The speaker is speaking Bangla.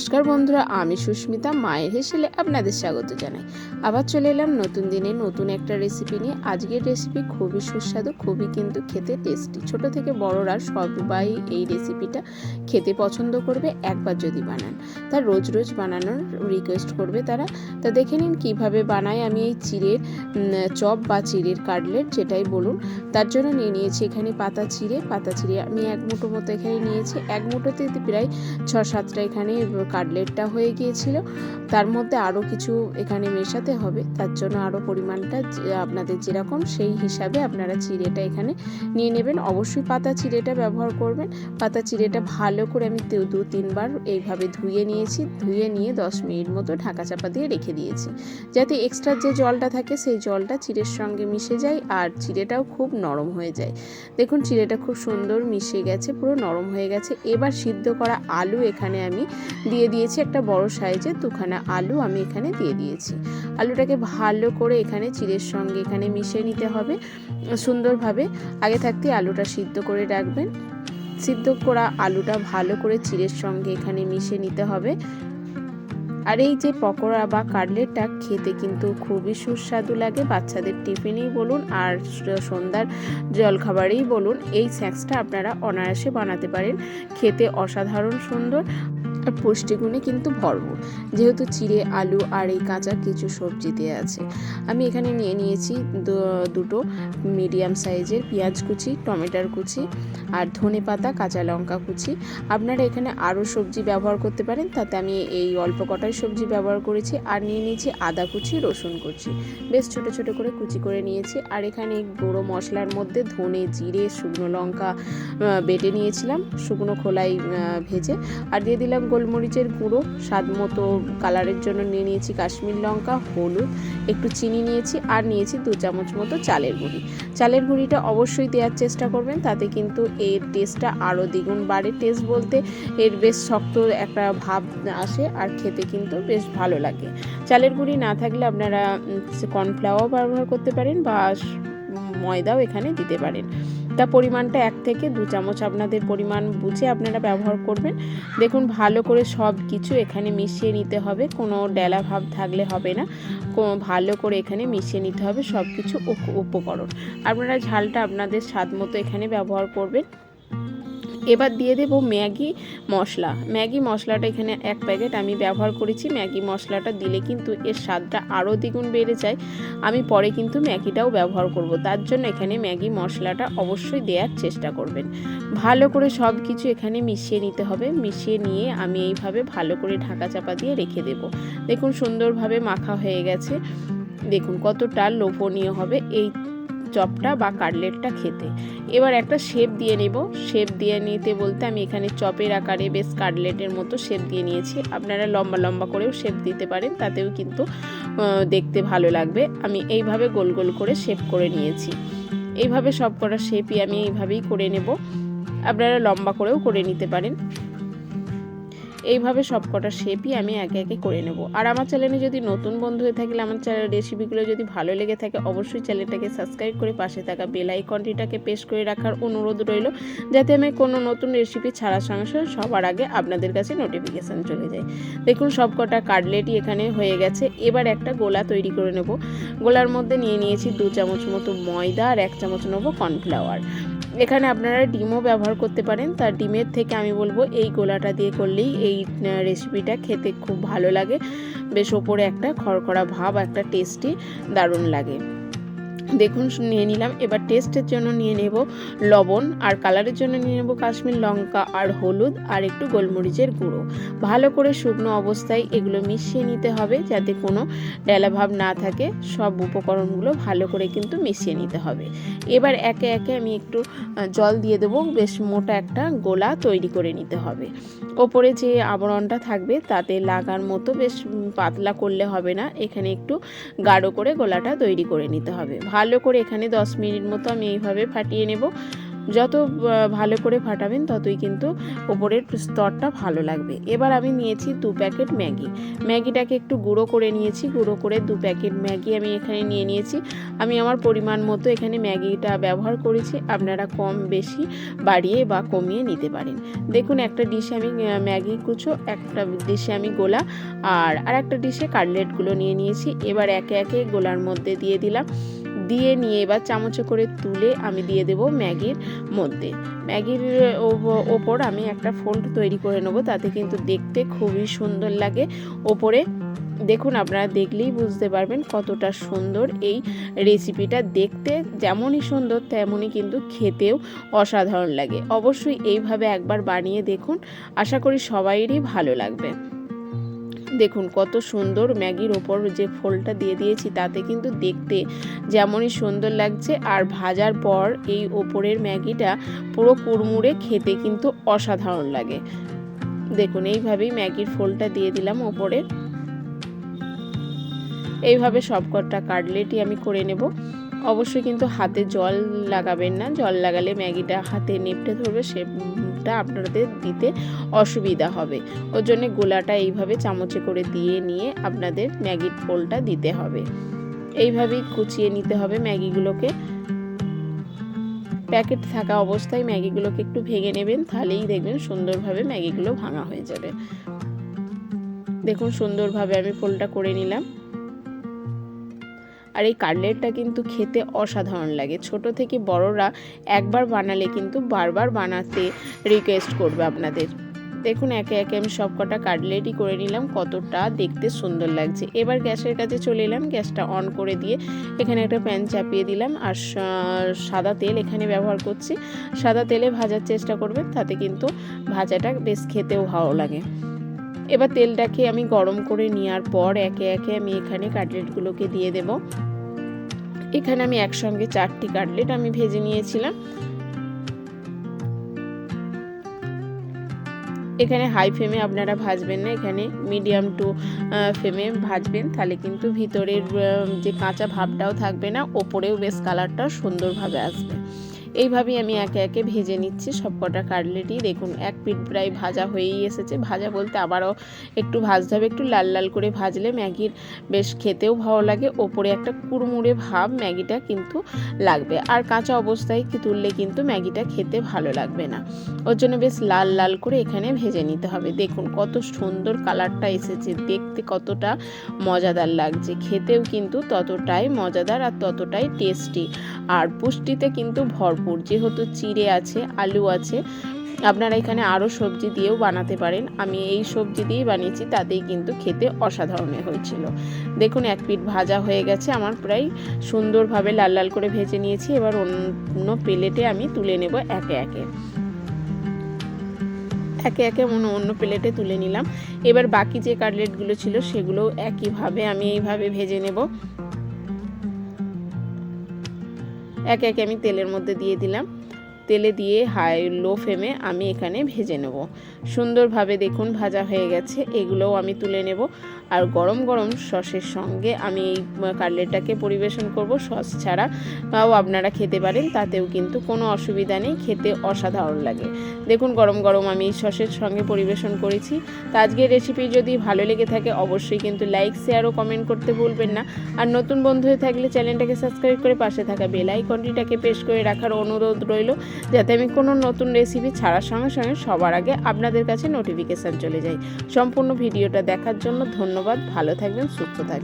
নমস্কার বন্ধুরা, আমি সুস্মিতা, মায়ের হেসেলে আপনাদের স্বাগত জানাই। আবার চলে এলাম নতুন দিনে নতুন একটা রেসিপি নিয়ে। আজকের রেসিপি খুবই সুস্বাদু, খুবই কিন্তু খেতে টেস্টি ছোট থেকে বড়রা সবাই এই রেসিপিটা খেতে পছন্দ করবে, একবার যদি বানান। তা রোজ রোজ বানানোর রিকোয়েস্ট করবে তারা। তা দেখে নিন কীভাবে বানাই আমি এই চিড়ের চপ বা চিড়ের কাটলেট যেটাই বলুন। তার জন্য নিয়ে নিয়েছি এখানে পাতা চিড়ে। পাতা চিড়ে আমি এক মুঠো মতো এখানে নিয়েছি। এক মুঠোতে প্রায় ছ সাতটা এখানে কাটলেটটা হয়ে গিয়েছিল। তার মধ্যে আরও কিছু এখানে মেশাতে হবে। তার জন্য আরও পরিমাণটা আপনাদের যেরকম সেই হিসাবে আপনারা চিড়েটা এখানে নিয়ে নেবেন। অবশ্যই পাতা চিড়েটা ব্যবহার করবেন। পাতা চিড়েটা ভালো করে আমি দু- তিনবার এইভাবে ধুয়ে নিয়েছি। ধুয়ে নিয়ে দশ মিনিট মতো ঢাকা চাপা দিয়ে রেখে দিয়েছি। যাতে এক্সট্রা যে জলটা থাকে সেই জলটা চিড়ের সঙ্গে মিশে যায় আর চিড়েটাও খুব নরম হয়ে যায়। দেখুন চিড়েটা খুব সুন্দর মিশে গেছে, পুরো নরম হয়ে গেছে। এবার সিদ্ধ করা আলু এখানে আমি দিয়ে দিয়েছি একটা বড় সাইজের দুখানা আলু আমি এখানে দিয়ে দিয়েছি। আলুটাকে ভালো করে এখানে চিড়ের সঙ্গে এখানে মিশিয়ে নিতে হবে, সুন্দরভাবে। আগে থাকতে আলুটা সিদ্ধ করে রাখবেন। সিদ্ধ করা আলুটা ভালো করে চিড়ের সঙ্গে এখানে মিশিয়ে নিতে হবে। আর এই যে পকোড়া বা কাটলেটটা খেতে কিন্তু খুবই সুস্বাদু লাগে, বাচ্চাদের টিফিনেই বলুন আর সন্ধ্যার জলখাবারেই বলুন। এই স্ন্যাক্সটা আপনারা অনায়াসে বানাতে পারেন, খেতে অসাধারণ সুন্দর। আর পুষ্টিগুণে কিন্তু ভরপুর। যেহেতু চিড়ে, আলু আর এই কাঁচা কিছু সবজি দেওয়া আছে। আমি এখানে নিয়ে নিয়েছি দুটো মিডিয়াম সাইজের পেঁয়াজ কুচি, টমেটোর কুচি আর ধনে পাতা, কাঁচা লঙ্কা কুচি। আপনারা এখানে আরও সবজি ব্যবহার করতে পারেন, তাতে আমি এই অল্প কটাই সবজি ব্যবহার করেছি। আর নিয়ে নিয়েছি আদা কুচি, রসুন কুচি। বেশ ছোট ছোট করে কুচি করে নিয়েছি। আর এখানে গুঁড়ো মশলার মধ্যে ধনে, জিরে, শুকনো লঙ্কা বেটে নিয়েছিলাম। শুকনো খোলাই ভেজে। আর দিয়ে দিলাম গোলমরিচের গুঁড়ো, স্বাদ মতো কালারের জন্য নিয়ে নিয়েছি কাশ্মীর লঙ্কা, হলুদ, একটু চিনি নিয়েছি আর নিয়েছি দু চামচ মতো চালের গুঁড়ি। চালের গুঁড়িটা অবশ্যই দেওয়ার চেষ্টা করবেন, তাতে কিন্তু এর টেস্টটা আরও দ্বিগুণ বাড়ে। টেস্ট বলতে এর বেশ শক্ত একটা ভাব আসে আর খেতে কিন্তু বেশ ভালো লাগে। চালের গুঁড়ি না থাকলে আপনারা কর্নফ্লাওয়ার ব্যবহার করতে পারেন বা ময়দাও এখানে দিতে পারেন। তা পরিমাণটা এক থেকে দু চামচ আপনাদের পরিমাণ বুঝে আপনারা ব্যবহার করবেন। দেখুন, ভালো করে সব কিছু এখানে মিশিয়ে নিতে হবে, কোনো ডেলা ভাব থাকলে হবে না। ভালো করে এখানে মিশিয়ে নিতে হবে সব কিছু উপ- উপকরণ। আপনারা ঝালটা আপনাদের স্বাদ মতো এখানে ব্যবহার করবেন। এবার দিয়ে দেবো ম্যাগি মশলা। ম্যাগি মশলাটা এখানে এক প্যাকেট আমি ব্যবহার করেছি। ম্যাগি মশলাটা দিলে কিন্তু এর স্বাদটা আরও দ্বিগুণ বেড়ে যায়। আমি পরে কিন্তু ম্যাগিটাও ব্যবহার করব। তার জন্য এখানে ম্যাগি মশলাটা অবশ্যই দেওয়ার চেষ্টা করবেন। ভালো করে সব কিছু এখানে মিশিয়ে নিতে হবে। মিশিয়ে নিয়ে আমি এইভাবে ভালো করে ঢাকা চাপা দিয়ে রেখে দেব। দেখুন সুন্দরভাবে মাখা হয়ে গেছে। দেখুন কতটা লোভনীয় হবে। এই চপটা বা কাটলেটটা খেতে। এবার একটা শেপ দিয়ে নেব। শেপ দিয়ে নিতে বলতে আমি এখানে চপের আকারে বেশ কাটলেটের মতো শেপ দিয়ে নিয়েছি। আপনারা লম্বা লম্বা করেও শেপ দিতে পারেন, তাতেও কিন্তু দেখতে ভালো লাগবে। আমি এইভাবে গোল গোল করে শেপ করে নিয়েছি। এইভাবে সব কটা শেপই আমি এইভাবেই করে নেব। আপনারা লম্বা করেও করে নিতে পারেন। এইভাবে সব কটা শেপই আমি একে একে করে নেব। আর আমার চ্যানেলে যদি নতুন বন্ধু হয়ে থাকলে, আমার চ্যানেল রেসিপিগুলো যদি ভালো লেগে থাকে, অবশ্যই চ্যানেলটাকে সাবস্ক্রাইব করে পাশে থাকা বেল আইকনটিটাকে প্রেস করে রাখার অনুরোধ রইল, যাতে আমি কোনো নতুন রেসিপি ছাড়ার সঙ্গে সঙ্গে সবার আগে আপনাদের কাছে নোটিফিকেশান চলে যায়। দেখুন সব কটা কাটলেটই এখানে হয়ে গেছে। এবার একটা গোলা তৈরি করে নেব। গোলার মধ্যে নিয়ে নিয়েছি দু চামচ মতো ময়দা আর এক চামচ নেব কর্নফ্লাওয়ার এখানে আপনারা ডিমও ব্যবহার করতে পারেন। তার ডিমের থেকে আমি বলব, এই গোলাটা দিয়ে করলেই এই রেসিপিটা খেতে খুব ভালো লাগে। বেশ ওপরে একটা খড়খড়া ভাব, একটা টেস্টি দারুণ লাগে। দেখুন নিয়ে নিলাম। এবার টেস্টের জন্য নিয়ে নেব লবণ, আর কালারের জন্য নিয়ে নেব কাশ্মীর লঙ্কা আর হলুদ, আর একটু গোলমরিচের গুঁড়ো। ভালো করে শুকনো অবস্থায় এগুলো মিশিয়ে নিতে হবে যাতে কোনো ডেলা ভাব না থাকে। সব উপকরণগুলো ভালো করে কিন্তু মিশিয়ে নিতে হবে। এবার একে একে আমি একটু জল দিয়ে দেবো। বেশ মোটা একটা গোলা তৈরি করে নিতে হবে। ওপরে যে আবরণটা থাকবে তাতে লাগার মতো বেশ পাতলা করলে হবে না। এখানে একটু গাঢ় করে গোলাটা তৈরি করে নিতে হবে। ভালো করে এখানে দশ মিনিট মতো আমি এইভাবে ফাটিয়ে নেব। যত ভালো করে ফাটাবেন ততই কিন্তু ওপরের স্তরটা ভালো লাগবে। এবার আমি নিয়েছি দু প্যাকেট ম্যাগি। ম্যাগিটাকে একটু গুঁড়ো করে নিয়েছি, গুঁড়ো করে দু প্যাকেট ম্যাগি আমি এখানে নিয়ে নিয়েছি। আমি আমার পরিমাণ মতো এখানে ম্যাগিটা ব্যবহার করেছি, আপনারা কম বেশি বাড়িয়ে বা কমিয়ে নিতে পারেন। দেখুন একটা ডিশে আমি ম্যাগি কুচো, একটা ডিশে আমি গোলা, আর আর একটা ডিশে কাটলেটগুলো নিয়ে নিয়েছি। এবার একে একে গোলার মধ্যে দিয়ে দিলাম। দিয়ে নিয়ে এবার চামচে করে তুলে আমি দিয়ে দেব ম্যাগির মধ্যে। ম্যাগির ওপ- ওপর আমি একটা ফোল্ড তৈরি করে নেব, তাতে কিন্তু দেখতে খুবই সুন্দর লাগে। ওপরে দেখুন, আপনারা দেখলেই বুঝতে পারবেন কতটা সুন্দর এই রেসিপিটা দেখতে। যেমনই সুন্দর, তেমনই কিন্তু খেতেও অসাধারণ লাগে। অবশ্যই এইভাবে একবার বানিয়ে দেখুন। আশা করি সবাইরই ভালো লাগবে। দেখুন, কত সুন্দর ম্যাগির ওপর যে ফোলটা দিয়ে দিয়েছি তাতে কিন্তু দেখতে যেমনই সুন্দর লাগছে। আর ভাজার পর এই ওপরের ম্যাগিটা পুরো কুড়মুড়ে খেতে কিন্তু অসাধারণ লাগে। দেখুন, এইভাবেই ম্যাগির ফোলটা দিয়ে দিলাম ওপরে। এইভাবে সবকটা কাটলেটই আমি করে নেব। অবশ্যই কিন্তু হাতে জল লাগাবেন না। জল লাগালে ম্যাগিটা হাতে নেপটে ধরবে, সেটা আপনাদের দিতে অসুবিধা হবে। ওর জন্য গোলাটা এইভাবে চামচে করে দিয়ে নিয়ে আপনাদের ম্যাগির ফোলটা দিতে হবে। এইভাবেই কুচিয়ে নিতে হবে ম্যাগিগুলোকে। প্যাকেট থাকা অবস্থায় ম্যাগিগুলোকে একটু ভেঙে নেবেন, তাহলেই দেখবেন সুন্দরভাবে ম্যাগিগুলো ভাঙা হয়ে যাবে। দেখুন, সুন্দরভাবে আমি ফোলটা করে নিলাম। আর এই কাটলেটটা কিন্তু খেতে অসাধারণ লাগে। ছোট থেকে বড়রা একবার বানালে কিন্তু বারবার বানাতে রিকোয়েস্ট করবে আপনাদের। দেখুন, একে একে আমি সব কটা কাটলেটই করে নিলাম, কতটা দেখতে সুন্দর লাগছে। এবার গ্যাসের কাছে চলে এলাম, গ্যাসটা অন করে দিয়ে এখানে একটা প্যান চাপিয়ে দিলাম। আর সাদা তেল এখানে ব্যবহার করছি। সাদা তেলে ভাজার চেষ্টা করবেন, তাতে কিন্তু ভাজাটা বেশ খেতেও ভালো লাগে। এবার তেলটাকে আমি গরম করে নেওয়ার পর একে একে আমি এখানে কাটলেটগুলোকে দিয়ে দেব। এখানে আমি একসঙ্গে চারটি কাটলেট আমি ভেজে নিয়েছিলাম। এখানে হাই ফ্লেমে আপনারা ভাজবেন না, এখানে মিডিয়াম টু ফ্লেমে ভাজবেন। তাহলে কিন্তু ভিতরের যে কাঁচা ভাবটাও থাকবে না, ওপরেও বেশ কালারটা সুন্দরভাবে আসবে। এইভাবেই আমি একে একে ভেজে নিচ্ছি। সব কটা কাটলেটই দেখুন, এক পিঠ প্রায় ভাজা হয়েই এসেছে। ভাজা বলতে আবারও একটু ভাজতে হবে, একটু লাল লাল করে ভাজলে ম্যাগির বেশ খেতেও ভালো লাগে। ওপরে একটা কুড়মুড়ে ভাব ম্যাগিটা কিন্তু লাগবে। আর কাঁচা অবস্থায় তুললে কিন্তু ম্যাগিটা খেতে ভালো লাগবে না। ওর জন্য বেশ লাল লাল করে এখানে ভেজে নিতে হবে। দেখুন কত সুন্দর কালারটা এসেছে, দেখতে কতটা মজাদার লাগছে। খেতেও কিন্তু ততটাই মজাদার আর ততটাই টেস্টি। আর পুষ্টিতে কিন্তু ভরপুর যেহেতু চিড়ে আছে, আলু আছে, আপনারা এখানে আরও সবজি দিয়েও বানাতে পারেন। আমি এই সবজি দিয়েই বানিয়েছি, তাতেই কিন্তু খেতে অসাধারণ হয়েছিল। দেখুন, এক পিঠ ভাজা হয়ে গেছে। আমার প্রায় সুন্দরভাবে লাল লাল করে ভেজে নিয়েছি। এবার অন্য প্লেটে আমি তুলে নেব একে একে। একে একে অন্য অন্য প্লেটে তুলে নিলাম। এবার বাকি যে কাটলেটগুলো ছিল, সেগুলোও একইভাবে আমি এইভাবে ভেজে নেব। একে একে আমি তেলের মধ্যে দিয়ে দিলাম। তেলে দিয়ে হাই লো ফ্লেমে আমি এখানে ভেজে নেব। সুন্দরভাবে দেখুন, ভাজা হয়ে গেছে। এগুলোও আমি তুলে নেব। আর গরম গরম সসের সঙ্গে আমি এই কাটলেটটাকে পরিবেশন করব। সস ছাড়া তাও আপনারা খেতে পারেন, তাতেও কিন্তু কোনো অসুবিধা নেই। খেতে অসাধারণ লাগে। দেখুন, গরম গরম আমি এই সসের সঙ্গে পরিবেশন করেছি। আজকের রেসিপি যদি ভালো লেগে থাকে, অবশ্যই কিন্তু লাইক শেয়ার ও কমেন্ট করতে ভুলবেন না। আর নতুন বন্ধু হয়ে থাকলে চ্যানেলটাকে সাবস্ক্রাইব করে পাশে থাকা বেল আইকনটিটাকে প্রেস করে রাখার অনুরোধ রইল। যাতে আমি কোনো নতুন রেসিপি ছাড়ার সঙ্গে সঙ্গে সবার আগে আপনাদের কাছে নোটিফিকেশান চলে যায়। সম্পূর্ণ ভিডিওটা দেখার জন্য ধন্যবাদ, ভালো থাকবেন, সুস্থ থাকবেন।